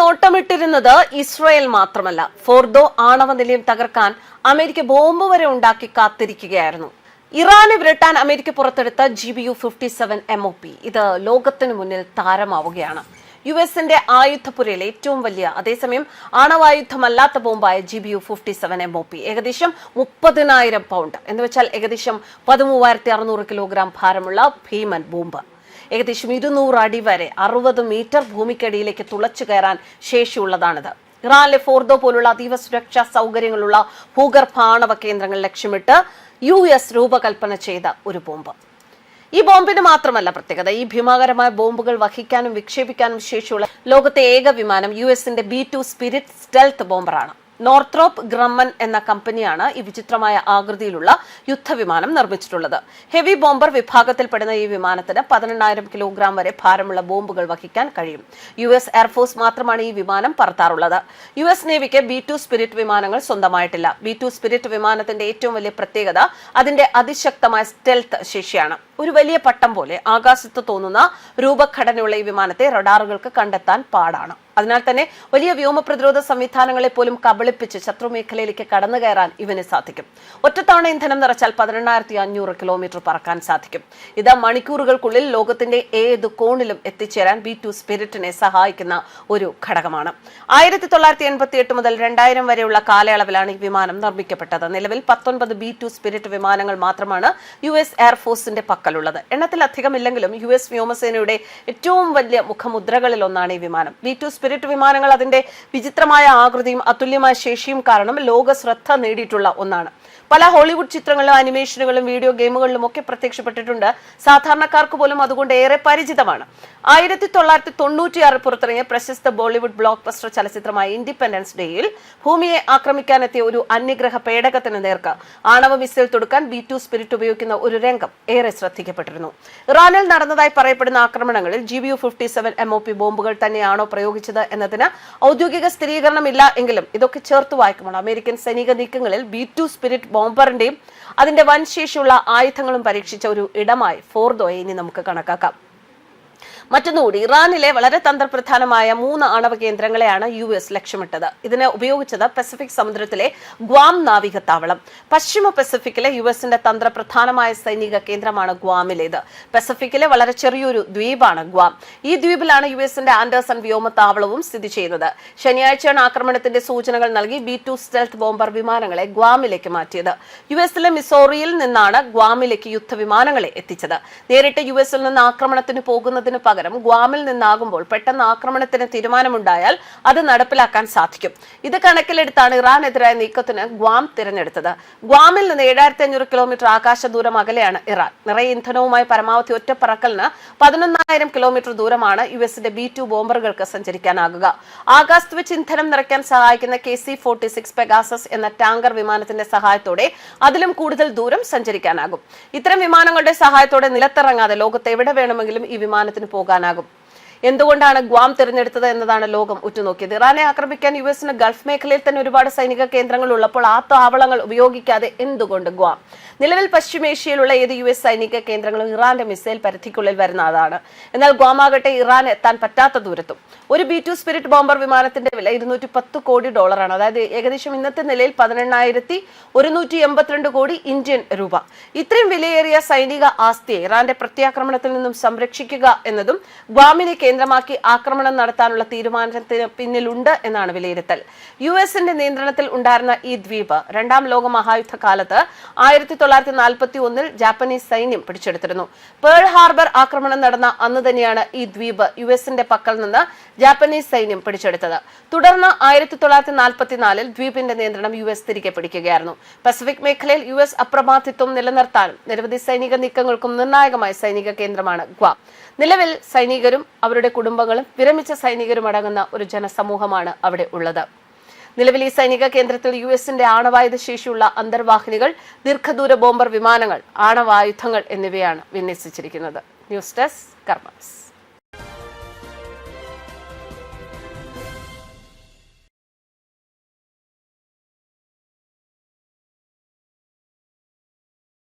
നോട്ടമിട്ടിരുന്നത് Israel മാത്രമല്ല. Fordow ആണവ നിലയം തകർക്കാൻ അമേരിക്ക ബോംബ് വരെ ഉണ്ടാക്കി കാത്തിരിക്കുകയായിരുന്നു. ഇറാനെ വിരട്ടാൻ അമേരിക്ക പുറത്തെടുത്ത G B U fifty seven M O P ഇത് ലോകത്തിന് മുന്നിൽ താരമാവുകയാണ്. യു എസിന്റെ ആയുധപുരയിൽ ഏറ്റവും വലിയ അതേസമയം ആണവായുധമല്ലാത്ത ബോംബായ G B U fifty seven M O P ഏകദേശം മുപ്പതിനായിരം പൗണ്ട്. എന്ന് വെച്ചാൽ ഏകദേശം പതിമൂവായിരത്തി അറുന്നൂറ് കിലോഗ്രാം ഭാരമുള്ള ഭീമൻ ബോംബ്. ഏകദേശം ഇരുന്നൂറ് അടി വരെ അറുപത് മീറ്റർ ഭൂമിക്കടിയിലേക്ക് തുളച്ചു കയറാൻ ശേഷിയുള്ളതാണിത്. ഇറാനിലെ ഫോർദോ പോലുള്ള അതീവ സുരക്ഷാ സൗകര്യങ്ങളുള്ള ഭൂഗർഭ ആണവ കേന്ദ്രങ്ങൾ ലക്ഷ്യമിട്ട് യു എസ് രൂപകൽപ്പന ചെയ്ത ഒരു ബോംബ്. ഈ ബോംബിന് മാത്രമല്ല പ്രത്യേകത ഈ ഭീമാകരമായ ബോംബുകൾ വഹിക്കാനും വിക്ഷേപിക്കാനും ശേഷിയുള്ള ലോകത്തെ ഏക വിമാനം യു എസിന്റെ ബി ടു സ്പിരിറ്റ് സ്റ്റെൽത്ത് ബോംബറാണ്. നോർത്രോപ്പ് ഗ്രമ്മൻ എന്ന കമ്പനിയാണ് ഈ വിചിത്രമായ ആകൃതിയിലുള്ള യുദ്ധവിമാനം നിർമ്മിച്ചിട്ടുള്ളത്. ഹെവി ബോംബർ വിഭാഗത്തിൽപ്പെടുന്ന ഈ വിമാനത്തിന് പതിനെണ്ണായിരം കിലോഗ്രാം വരെ ഭാരമുള്ള ബോംബുകൾ വഹിക്കാൻ കഴിയും. യു എസ് എയർഫോഴ്സ് മാത്രമാണ് ഈ വിമാനം പറത്താറുള്ളത്. യു എസ് നേവിക്ക് ബി ടു സ്പിരിറ്റ് വിമാനങ്ങൾ സ്വന്തമായിട്ടില്ല. ബി ടു സ്പിരിറ്റ് വിമാനത്തിന്റെ ഏറ്റവും വലിയ പ്രത്യേകത അതിന്റെ അതിശക്തമായ സ്റ്റെൽത്ത് ശേഷിയാണ്. ഒരു വലിയ പട്ടം പോലെ ആകാശത്ത് തോന്നുന്ന രൂപഘടനയുള്ള ഈ വിമാനത്തെ റഡാറുകൾക്ക് കണ്ടെത്താൻ പാടാണ്. അതിനാൽ തന്നെ വലിയ വ്യോമ പ്രതിരോധ സംവിധാനങ്ങളെ പോലും കബളിപ്പിച്ച് ശത്രു മേഖലയിലേക്ക് കടന്നു കയറാൻ ഇവന് സാധിക്കും. ഒറ്റത്തവണ ഇന്ധനം നിറച്ചാൽ പതിനെണ്ണായിരത്തി അഞ്ഞൂറ് കിലോമീറ്റർ പറക്കാൻ സാധിക്കും. ഇത് മണിക്കൂറുകൾക്കുള്ളിൽ ലോകത്തിന്റെ ഏത് കോണിലും എത്തിച്ചേരാൻ ബി ടു സ്പിരിറ്റിനെ സഹായിക്കുന്ന ഒരു ഘടകമാണ്. ആയിരത്തി തൊള്ളായിരത്തി എൺപത്തി എട്ട് മുതൽ രണ്ടായിരം വരെയുള്ള കാലയളവിലാണ് ഈ വിമാനം നിർമ്മിക്കപ്പെട്ടത്. നിലവിൽ പത്തൊൻപത് ബി ടു സ്പിരിറ്റ് വിമാനങ്ങൾ മാത്രമാണ് യു എസ് എയർഫോഴ്സിന്റെ പക്കലുള്ളത്. എണ്ണത്തിലധികമില്ലെങ്കിലും യു എസ് വ്യോമസേനയുടെ ഏറ്റവും വലിയ മുഖമുദ്രകളിൽ ഒന്നാണ് ഈ വിമാനം. ബി ടു വിമാനങ്ങൾ അതിന്റെ വിചിത്രമായ ആകൃതിയും അതുല്യമായ ശേഷിയും കാരണം ലോക ശ്രദ്ധ നേടിയിട്ടുള്ള ഒന്നാണ്. പല ഹോളിവുഡ് ചിത്രങ്ങളിലും അനിമേഷനുകളും വീഡിയോ ഗെയിമുകളിലും ഒക്കെ പ്രത്യക്ഷപ്പെട്ടിട്ടുണ്ട്. സാധാരണക്കാർക്ക് പോലും അതുകൊണ്ട് ഏറെ പരിചിതമാണ്. ആയിരത്തി തൊള്ളായിരത്തി തൊണ്ണൂറ്റിയാറ് പുറത്തിറങ്ങിയ പ്രശസ്ത ബോളിവുഡ് ബ്ലോക്ക് ബസ്റ്റർ ചലച്ചിത്രമായ ഇൻഡിപെൻഡൻസ് ഡേയിൽ ഭൂമിയെ ആക്രമിക്കാനെത്തിയ ഒരു അന്യഗ്രഹ പേടകത്തിന് നേർക്ക് ആണവ മിസൈൽ തുടക്കാൻ ബി ടു സ്പിരിറ്റ് ഉപയോഗിക്കുന്ന ഒരു രംഗം ഏറെ ശ്രദ്ധിക്കപ്പെട്ടിരുന്നു. ഇറാനിൽ നടന്നതായി പറയപ്പെടുന്ന ആക്രമണങ്ങളിൽ G B U fifty seven M O P ബോംബുകൾ തന്നെയാണോ പ്രയോഗിച്ചത് എന്നതിന് ഔദ്യോഗിക സ്ഥിരീകരണമില്ല എങ്കിലും ഇതൊക്കെ ചേർത്ത് വായിക്കുമ്പോൾ അമേരിക്കൻ സൈനിക നീക്കങ്ങളിൽ ബി ടു സ്പിരിറ്റ് ബോംബറിന്റെയും അതിന്റെ വൻശേഷിയുള്ള ആയുധങ്ങളും പരീക്ഷിച്ച ഒരു ഇടമായി ഫോർദോയെ ഇനി നമുക്ക് കണക്കാക്കാം. മറ്റൊന്നുകൂടി ഇറാനിലെ വളരെ തന്ത്രപ്രധാനമായ മൂന്ന് ആണവ കേന്ദ്രങ്ങളെയാണ് യു എസ് ലക്ഷ്യമിട്ടത്. ഇതിന് ഉപയോഗിച്ചത് പസഫിക് സമുദ്രത്തിലെ ഗ്വാം നാവിക താവളം പശ്ചിമ പസഫിക്കിലെ യു എസിന്റെ തന്ത്രപ്രധാനമായ സൈനിക കേന്ദ്രമാണ് ഗ്വാമിലേത്. പസഫിക്കിലെ വളരെ ചെറിയൊരു ദ്വീപാണ് ഗ്വാം. ഈ ദ്വീപിലാണ് യു എസിന്റെ ആൻഡേഴ്സൺ വ്യോമത്താവളവും സ്ഥിതി ചെയ്യുന്നത്. ശനിയാഴ്ചയാണ് ആക്രമണത്തിന്റെ സൂചനകൾ നൽകി ബി ടു സ്റ്റെൽത്ത് ബോംബർ വിമാനങ്ങളെ ഗ്വാമിലേക്ക് മാറ്റിയത്. യു എസിലെ മിസോറിയിൽ നിന്നാണ് ഗ്വാമിലേക്ക് യുദ്ധവിമാനങ്ങളെ എത്തിച്ചത്. നേരിട്ട് യു എസിൽ നിന്ന് ആക്രമണത്തിന് പോകുന്നതിന് പകരം ഗ്വാമിൽ നിന്നാകുമ്പോൾ പെട്ടെന്ന് ആക്രമണത്തിന് തീരുമാനമുണ്ടായാൽ അത് നടപ്പിലാക്കാൻ സാധിക്കും. ഇത് കണക്കിലെടുത്താണ് ഇറാനെതിരായ നീക്കത്തിന് ഗ്വാം തിരഞ്ഞെടുത്തത്. ഗ്വാമിൽ നിന്ന് ഏഴായിരത്തി അഞ്ഞൂറ് കിലോമീറ്റർ ആകാശ ദൂരം അകലെയാണ് ഇറാൻ. നിറയെ ഇന്ധനവുമായി പരമാവധി ഒറ്റപ്പറക്കലിന് പതിനൊന്നായിരം കിലോമീറ്റർ ദൂരമാണ് യു എസിന്റെ ബി ടു ബോംബറുകൾക്ക് സഞ്ചരിക്കാനാകുക. ആകാശത്ത് വെച്ച് ഇന്ധനം നിറയ്ക്കാൻ സഹായിക്കുന്ന K C forty six Pegasus എന്ന ടാങ്കർ വിമാനത്തിന്റെ സഹായത്തോടെ അതിലും കൂടുതൽ ദൂരം സഞ്ചരിക്കാനാകും. ഇത്തരം വിമാനങ്ങളുടെ സഹായത്തോടെ നിലത്തിറങ്ങാതെ ലോകത്ത് എവിടെ വേണമെങ്കിലും ഈ വിമാനത്തിന് होगा ना എന്തുകൊണ്ടാണ് ഗ്വാം തിരഞ്ഞെടുത്തത് എന്നതാണ് ലോകം ഉറ്റുനോക്കിയത്? ഇറാനെ ആക്രമിക്കാൻ യു എസിന് ഗൾഫ് മേഖലയിൽ തന്നെ ഒരുപാട് സൈനിക കേന്ദ്രങ്ങൾ ഉള്ളപ്പോൾ ആ താവളങ്ങൾ ഉപയോഗിക്കാതെ എന്തുകൊണ്ട് ഗ്വാം? നിലവിൽ പശ്ചിമേഷ്യയിലുള്ള ഏത് യു എസ് സൈനിക കേന്ദ്രങ്ങളും ഇറാന്റെ മിസൈൽ പരിധിക്കുള്ളിൽ വരുന്നതാണ്. എന്നാൽ ഗ്വാം ആകട്ടെ ഇറാൻ എത്താൻ പറ്റാത്ത ദൂരത്തും. ഒരു ബി ടു സ്പിരിറ്റ് ബോംബർ വിമാനത്തിന്റെ വില ഇരുന്നൂറ്റി പത്ത് കോടി ഡോളറാണ്. അതായത് ഏകദേശം ഇന്നത്തെ നിലയിൽ പതിനെണ്ണായിരത്തി ഒരുന്നൂറ്റി എൺപത്തിരണ്ട് കോടി ഇന്ത്യൻ രൂപ. ഇത്രയും വിലയേറിയ സൈനിക ആസ്തിയെ ഇറാന്റെ പ്രത്യാക്രമണത്തിൽ നിന്നും സംരക്ഷിക്കുക എന്നതും ഗ്വാമിനെ കേന്ദ്രമാക്കി ആക്രമണം നടത്താനുള്ള തീരുമാനത്തിന് പിന്നിലുണ്ട് എന്നാണ് വിലയിരുത്തൽ. യു എസിന്റെ നിയന്ത്രണത്തിൽ ഉണ്ടായിരുന്ന ഈ ദ്വീപ് രണ്ടാം ലോക മഹായുദ്ധ കാലത്ത് ആയിരത്തി തൊള്ളായിരത്തി നാൽപ്പത്തി ഒന്നിൽ ജാപ്പനീസ് സൈന്യം പിടിച്ചെടുത്തിരുന്നു. പേൾ ഹാർബർ ആക്രമണം നടന്ന അന്ന് തന്നെയാണ് ഈ ദ്വീപ് യു എസിന്റെ പക്കൽ നിന്ന് ജാപ്പനീസ് സൈന്യം പിടിച്ചെടുത്തത്. തുടർന്ന് ആയിരത്തി തൊള്ളായിരത്തി നാൽപ്പത്തിനാലിൽ ദ്വീപിന്റെ നിയന്ത്രണം യു എസ് തിരികെ പിടിക്കുകയായിരുന്നു. പസഫിക് മേഖലയിൽ യു എസ് അപ്രമാദിത്വം നിലനിർത്താനും നിരവധി സൈനിക നീക്കങ്ങൾക്കും നിർണായകമായ സൈനിക കേന്ദ്രമാണ് ഗ്വാം. നിലവിൽ സൈനികരും അവരുടെ കുടുംബങ്ങളും വിരമിച്ച സൈനികരും അടങ്ങുന്ന ഒരു ജനസമൂഹമാണ് അവിടെ ഉള്ളത്. നിലവിൽ ഈ സൈനിക കേന്ദ്രത്തിൽ യു എസിന്റെ ആണവായുധ ശേഷിയുള്ള അന്തർവാഹിനികൾ ദീർഘദൂര ബോംബർ വിമാനങ്ങൾ ആണവായുധങ്ങൾ എന്നിവയാണ് വിന്യസിച്ചിരിക്കുന്നത്. News desk കർമ്മസ്